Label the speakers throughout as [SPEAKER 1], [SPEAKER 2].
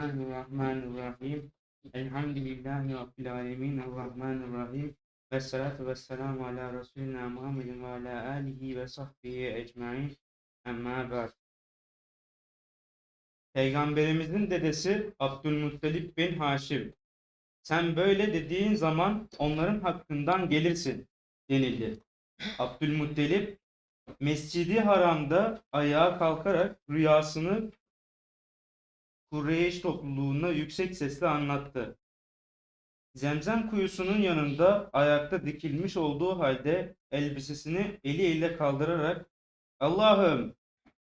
[SPEAKER 1] Bismillahirrahmanirrahim. Elhamdülillahi Rabbil alemin. Errahmanirrahim. Ve salatu ve selamu ala Resulina Muhammedin ve ala alihi ve sahbihi ecmain. Amma ba'd. Peygamberimizin dedesi Abdülmuttalip bin Haşim. Sen böyle dediğin zaman onların hakkından gelirsin denildi. Abdülmuttalip Mescidi Haram'da ayağa kalkarak rüyasını Kureyş topluluğuna yüksek sesle anlattı. Zemzem kuyusunun yanında ayakta dikilmiş olduğu halde elbisesini eliyle kaldırarak Allah'ım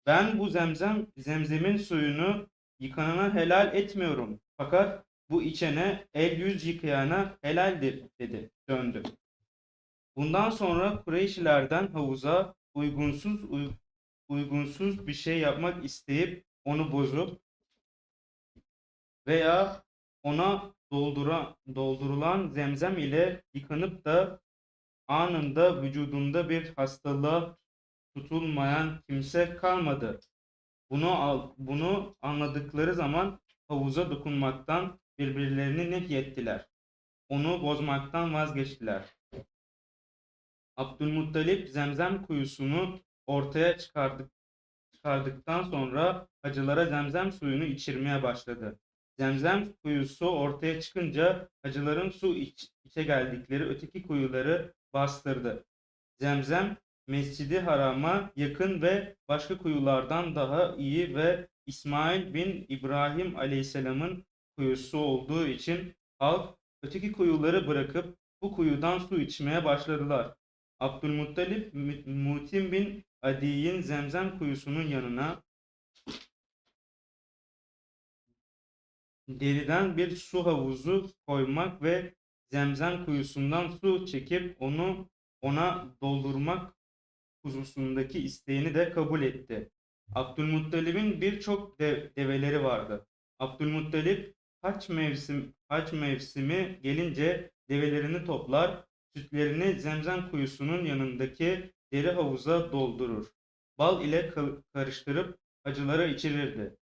[SPEAKER 1] ben bu zemzem zemzemin suyunu yıkanana helal etmiyorum. Fakat bu içene el yüz yıkayana helaldir dedi. Döndü. Bundan sonra Kureyşlilerden havuza uygunsuz uy- uygunsuz bir şey yapmak isteyip onu bozup veya ona doldura, doldurulan zemzem ile yıkanıp da anında vücudunda bir hastalığa tutulmayan kimse kalmadı. Bunu bunu anladıkları zaman havuza dokunmaktan birbirlerini nehyettiler. Onu bozmaktan vazgeçtiler. Abdülmuttalip zemzem kuyusunu ortaya çıkardık, çıkardıktan sonra hacılara zemzem suyunu içirmeye başladı. Zemzem kuyusu ortaya çıkınca hacıların su iç, içe geldikleri öteki kuyuları bastırdı. Zemzem Mescidi Haram'a yakın ve başka kuyulardan daha iyi ve İsmail bin İbrahim Aleyhisselam'ın kuyusu olduğu için halk öteki kuyuları bırakıp bu kuyudan su içmeye başladılar. Abdülmuttalip Mutim bin Adi'nin Zemzem kuyusunun yanına deriden bir su havuzu koymak ve zemzem kuyusundan su çekip onu ona doldurmak hususundaki isteğini de kabul etti. Abdülmuttalib'in birçok de- develeri vardı. Abdülmuttalip haç mevsim haç mevsimi gelince develerini toplar, sütlerini zemzem kuyusunun yanındaki deri havuza doldurur. Bal ile ka- karıştırıp hacılara içirirdi.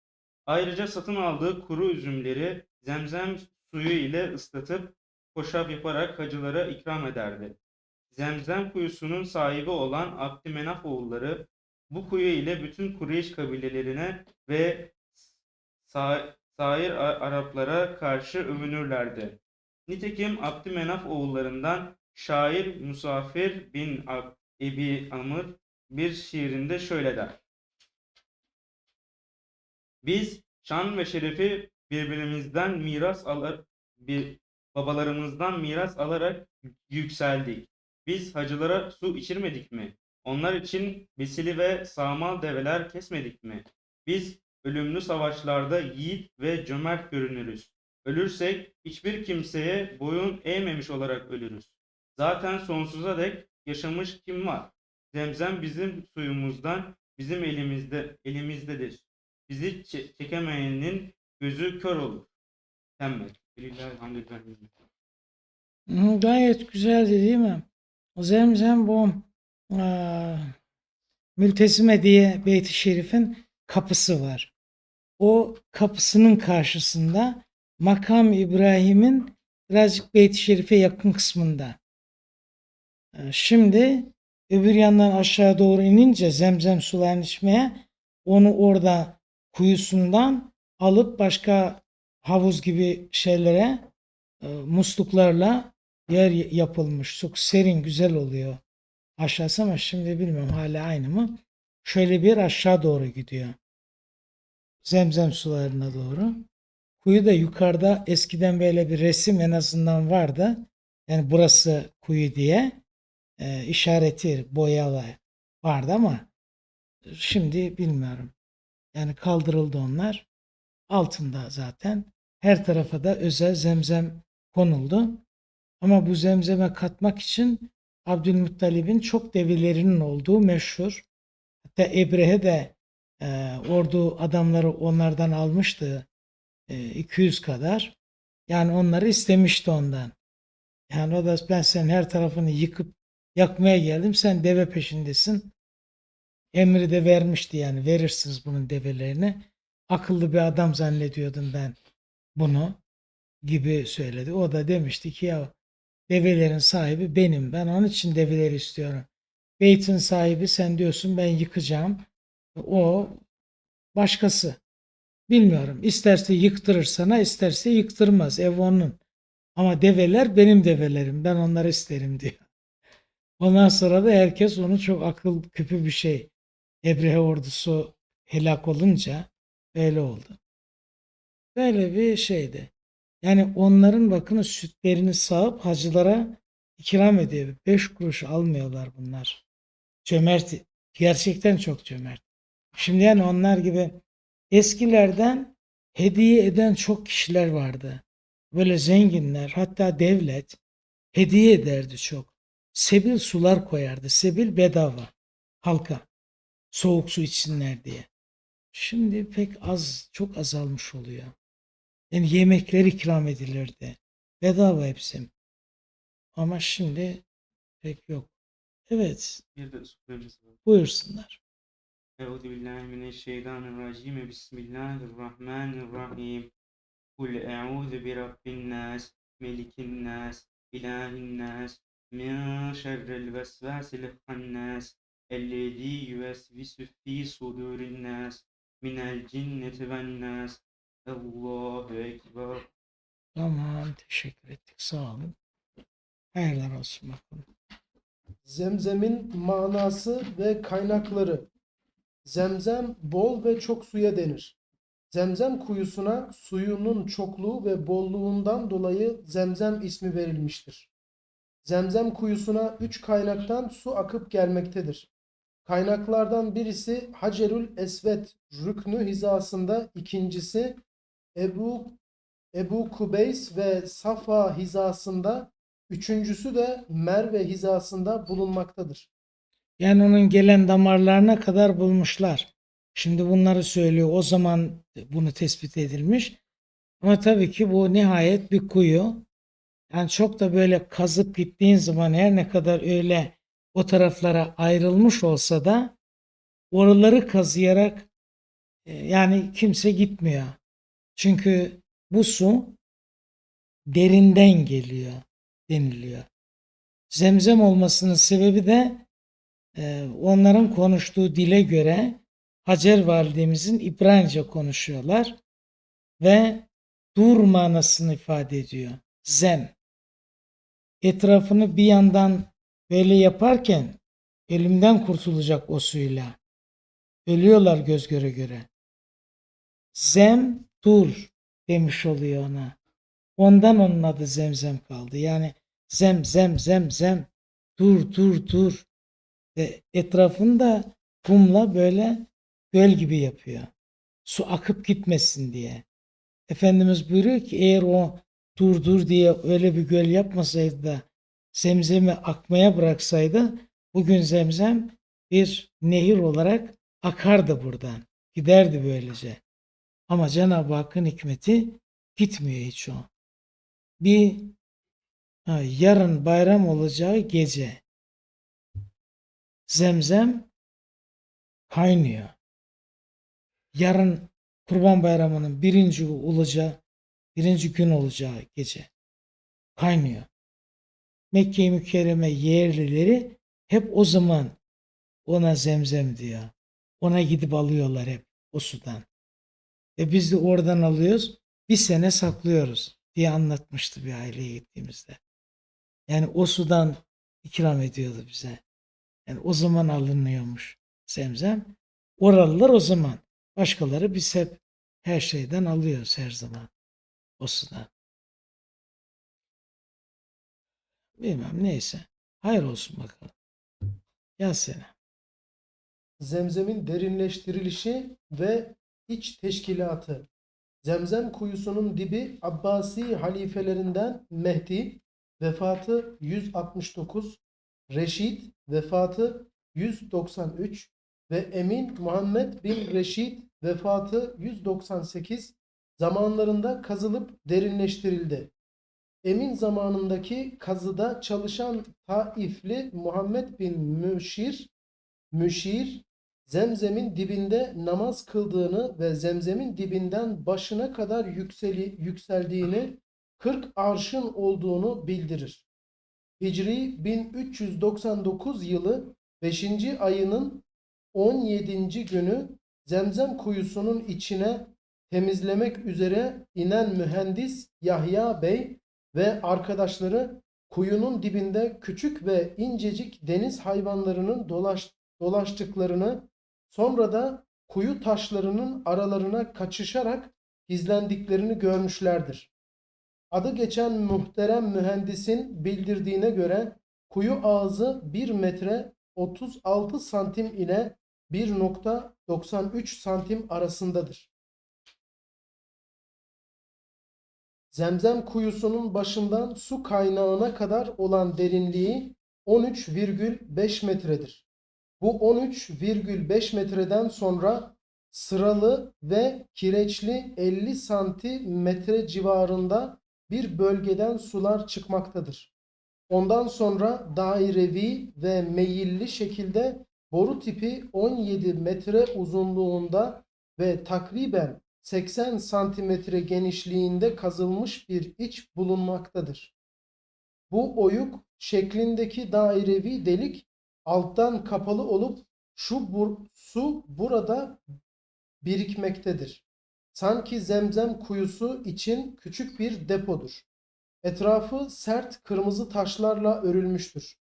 [SPEAKER 1] Ayrıca satın aldığı kuru üzümleri zemzem suyu ile ıslatıp hoşaf yaparak hacılara ikram ederdi. Zemzem kuyusunun sahibi olan Abdümenaf oğulları bu kuyu ile bütün Kureyş kabilelerine ve sa- sair Araplara karşı övünürlerdi. Nitekim Abdümenaf oğullarından şair Musafir bin Ab- Ebi Amr bir şiirinde şöyle der. Biz şan ve şerefi birbirimizden miras alır, bir babalarımızdan miras alarak yükseldik. Biz hacılara su içirmedik mi? Onlar için besili ve sağmal develer kesmedik mi? Biz ölümlü savaşlarda yiğit ve cömert görünürüz. Ölürsek hiçbir kimseye boyun eğmemiş olarak ölürüz. Zaten sonsuza dek yaşamış kim var? Zemzem bizim suyumuzdan, bizim elimizde elimizdedir. Bizi çe- çekemeyenin gözü kör olur. Tembel.
[SPEAKER 2] Gayet güzeldi değil mi? Zemzem bu eee Mültezime diye Beyt-i Şerif'in kapısı var. O kapısının karşısında Makam İbrahim'in birazcık Beyt-i Şerif'e yakın kısmında. Şimdi öbür yandan aşağı doğru inince Zemzem sularını içmeye onu orada kuyusundan alıp başka havuz gibi şeylere e, musluklarla yer yapılmış. Çok serin, güzel oluyor aşağısı ama şimdi bilmiyorum hala aynı mı? Şöyle bir aşağı doğru gidiyor. Zemzem sularına doğru. Kuyu da yukarıda eskiden böyle bir resim en azından vardı. Yani burası kuyu diye e, işareti boyalı vardı ama şimdi bilmiyorum. Yani kaldırıldı onlar. Altında zaten. Her tarafa da özel zemzem konuldu. Ama bu zemzeme katmak için Abdülmuttalib'in çok develerinin olduğu meşhur. Hatta Ebrehe de e, ordu adamları onlardan almıştı. E, 200 kadar. Yani onları istemişti ondan. Yani o da ben senin her tarafını yıkıp yakmaya geldim. Sen deve peşindesin. Emri de vermişti yani verirsiniz bunun develerini. Akıllı bir adam zannediyordum ben bunu gibi söyledi. O da demişti ki ya develerin sahibi benim. Ben onun için develeri istiyorum. Beytin sahibi sen diyorsun ben yıkacağım. O başkası. Bilmiyorum. İsterse yıktırır sana, isterse yıktırmaz. Ev onun. Ama develer benim develerim. Ben onları isterim diyor. Ondan sonra da herkes onu çok akıl küpü bir şey. Ebrehe ordusu helak olunca öyle oldu. Böyle bir şeydi. Yani onların bakın sütlerini sağıp hacılara ikram ediyor. Beş kuruş almıyorlar bunlar. Cömert. Gerçekten çok cömert. Şimdi yani onlar gibi eskilerden hediye eden çok kişiler vardı. Böyle zenginler hatta devlet hediye ederdi çok. Sebil sular koyardı. Sebil bedava halka. Soğuk su içsinler diye. Şimdi pek az, çok azalmış oluyor. Yani yemekler ikram edilirdi. Bedava hepsi. Ama şimdi pek yok. Evet,
[SPEAKER 1] Bir de var.
[SPEAKER 2] buyursunlar.
[SPEAKER 1] Euzu billahi mineşşeytanirracim. Bismillahirrahmanirrahim. Kul e'udhu bi rabbin nas, melikin nas, ilahin nas, min şerril vesvasil hannas, ellezî yüvesvisu fî sudurin nas, minel cinneti ven nas. Allahu ekber.
[SPEAKER 2] Tamam, teşekkür ettik. Sağ olun. Hayırlar olsun bakalım.
[SPEAKER 3] Zemzemin manası ve kaynakları. Zemzem bol ve çok suya denir. Zemzem kuyusuna suyunun çokluğu ve bolluğundan dolayı Zemzem ismi verilmiştir. Zemzem kuyusuna üç kaynaktan su akıp gelmektedir. Kaynaklardan birisi Hacerül Esved rüknü hizasında, ikincisi Ebu Ebu Kubeys ve Safa hizasında, üçüncüsü de Merve hizasında bulunmaktadır.
[SPEAKER 2] Yani onun gelen damarlarına kadar bulmuşlar. Şimdi bunları söylüyor. O zaman bunu tespit edilmiş. Ama tabii ki bu nihayet bir kuyu. Yani çok da böyle kazıp gittiğin zaman her ne kadar öyle o taraflara ayrılmış olsa da oraları kazıyarak e, yani kimse gitmiyor. Çünkü bu su derinden geliyor deniliyor. Zemzem olmasının sebebi de e, onların konuştuğu dile göre Hacer validemizin İbranice konuşuyorlar ve dur manasını ifade ediyor. Zem. Etrafını bir yandan böyle yaparken elimden kurtulacak o suyla. Ölüyorlar göz göre göre. Zem dur demiş oluyor ona. Ondan onun adı zemzem kaldı. Yani zem zem zem zem dur dur dur ve etrafında kumla böyle göl gibi yapıyor. Su akıp gitmesin diye. Efendimiz buyuruyor ki eğer o dur dur diye öyle bir göl yapmasaydı da zemzemi akmaya bıraksaydı bugün zemzem bir nehir olarak akardı buradan. Giderdi böylece. Ama Cenab-ı Hakk'ın hikmeti gitmiyor hiç o. Bir ha, yarın bayram olacağı gece zemzem kaynıyor. Yarın Kurban Bayramı'nın birinci olacağı, birinci gün olacağı gece kaynıyor. Mekke-i Mükerreme yerlileri hep o zaman ona zemzem diyor. Ona gidip alıyorlar hep o sudan. Ve biz de oradan alıyoruz. Bir sene saklıyoruz diye anlatmıştı bir aileye gittiğimizde. Yani o sudan ikram ediyordu bize. Yani o zaman alınıyormuş zemzem. Oralılar o zaman. Başkaları biz hep her şeyden alıyoruz her zaman. O sudan. Bilmem neyse. Hayır olsun bakalım. Yaz sene.
[SPEAKER 3] Zemzemin derinleştirilişi ve iç teşkilatı. Zemzem kuyusunun dibi Abbasi halifelerinden Mehdi vefatı 169, Reşid vefatı 193 ve Emin Muhammed bin Reşid vefatı 198 zamanlarında kazılıp derinleştirildi. Emin zamanındaki kazıda çalışan Taifli Muhammed bin Müşir Müşir zemzemin dibinde namaz kıldığını ve zemzemin dibinden başına kadar yükseli, yükseldiğini 40 arşın olduğunu bildirir. Hicri 1399 yılı 5. ayının 17. günü Zemzem kuyusunun içine temizlemek üzere inen mühendis Yahya Bey ve arkadaşları kuyunun dibinde küçük ve incecik deniz hayvanlarının dolaş, dolaştıklarını sonra da kuyu taşlarının aralarına kaçışarak gizlendiklerini görmüşlerdir. Adı geçen muhterem mühendisin bildirdiğine göre kuyu ağzı 1 metre 36 santim ile 1.93 santim arasındadır. Zemzem kuyusunun başından su kaynağına kadar olan derinliği 13,5 metredir. Bu 13,5 metreden sonra sıralı ve kireçli 50 santimetre civarında bir bölgeden sular çıkmaktadır. Ondan sonra dairevi ve meyilli şekilde boru tipi 17 metre uzunluğunda ve takriben 80 santimetre genişliğinde kazılmış bir iç bulunmaktadır. Bu oyuk şeklindeki dairevi delik alttan kapalı olup şu bur- su burada birikmektedir. Sanki zemzem kuyusu için küçük bir depodur. Etrafı sert kırmızı taşlarla örülmüştür.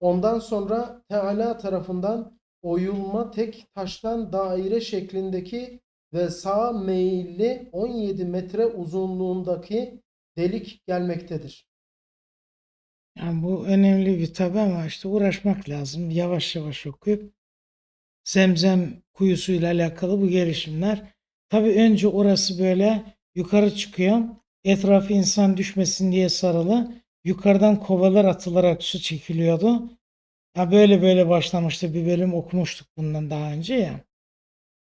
[SPEAKER 3] Ondan sonra Teala tarafından oyulma tek taştan daire şeklindeki ve sağa meyilli 17 metre uzunluğundaki delik gelmektedir.
[SPEAKER 2] Yani bu önemli bir tabi ama işte uğraşmak lazım. Yavaş yavaş okuyup Zemzem kuyusuyla alakalı bu gelişimler. Tabi önce orası böyle yukarı çıkıyor. Etrafı insan düşmesin diye sarılı. Yukarıdan kovalar atılarak su çekiliyordu. Ya böyle böyle başlamıştı. Bir bölüm okumuştuk bundan daha önce ya.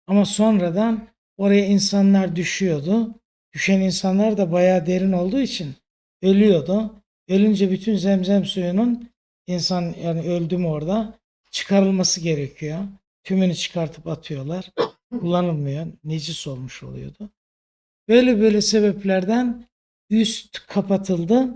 [SPEAKER 2] Ama sonradan oraya insanlar düşüyordu. Düşen insanlar da bayağı derin olduğu için ölüyordu. Ölünce bütün zemzem suyunun insan yani öldü mü orada çıkarılması gerekiyor. Tümünü çıkartıp atıyorlar. Kullanılmıyor. Necis olmuş oluyordu. Böyle böyle sebeplerden üst kapatıldı.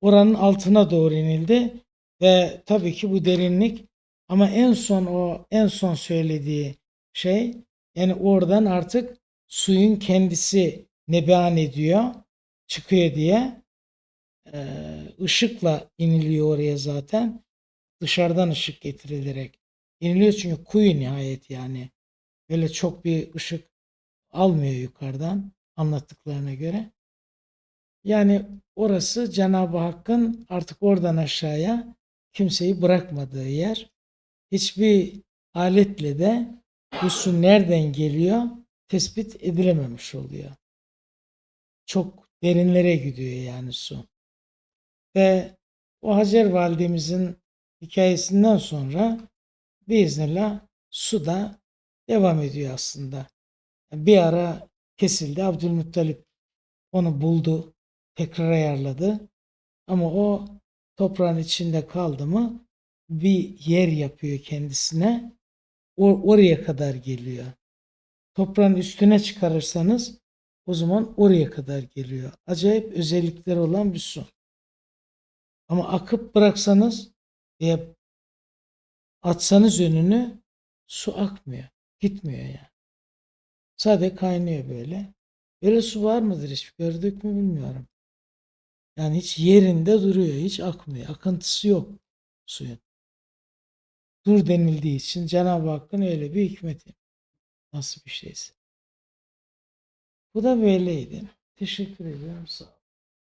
[SPEAKER 2] Oranın altına doğru inildi. Ve tabii ki bu derinlik ama en son o en son söylediği şey yani oradan artık suyun kendisi nebean ediyor, çıkıyor diye e, ışıkla iniliyor oraya zaten. Dışarıdan ışık getirilerek iniliyor çünkü kuyu nihayet yani. Öyle çok bir ışık almıyor yukarıdan anlattıklarına göre. Yani orası Cenab-ı Hakk'ın artık oradan aşağıya kimseyi bırakmadığı yer. Hiçbir aletle de bu su nereden geliyor tespit edilememiş oluyor. Çok derinlere gidiyor yani su. Ve o Hacer validemizin hikayesinden sonra biiznillah su da devam ediyor aslında. Bir ara kesildi. Abdülmuttalip onu buldu. Tekrar ayarladı. Ama o toprağın içinde kaldı mı bir yer yapıyor kendisine. O, oraya kadar geliyor. Toprağın üstüne çıkarırsanız o zaman oraya kadar geliyor. Acayip özellikleri olan bir su. Ama akıp bıraksanız veya atsanız önünü su akmıyor. Gitmiyor yani. Sadece kaynıyor böyle. Böyle su var mıdır hiç gördük mü bilmiyorum. Yani hiç yerinde duruyor. Hiç akmıyor. Akıntısı yok suyun. Dur denildiği için Cenab-ı Hakk'ın öyle bir hikmeti. Nasıl bir şeyse. Bu da böyleydi. Teşekkür ediyorum. Sağ ol.